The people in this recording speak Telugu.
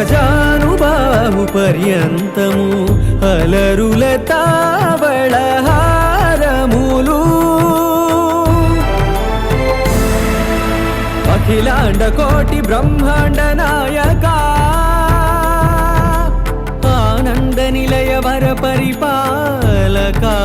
ఆజానుబాహు పర్యంతము అలరుల తావళహారములు అఖిలాండ కోటి బ్రహ్మాండ నాయక ఆనంద నిలయ వర పరిపాలకా.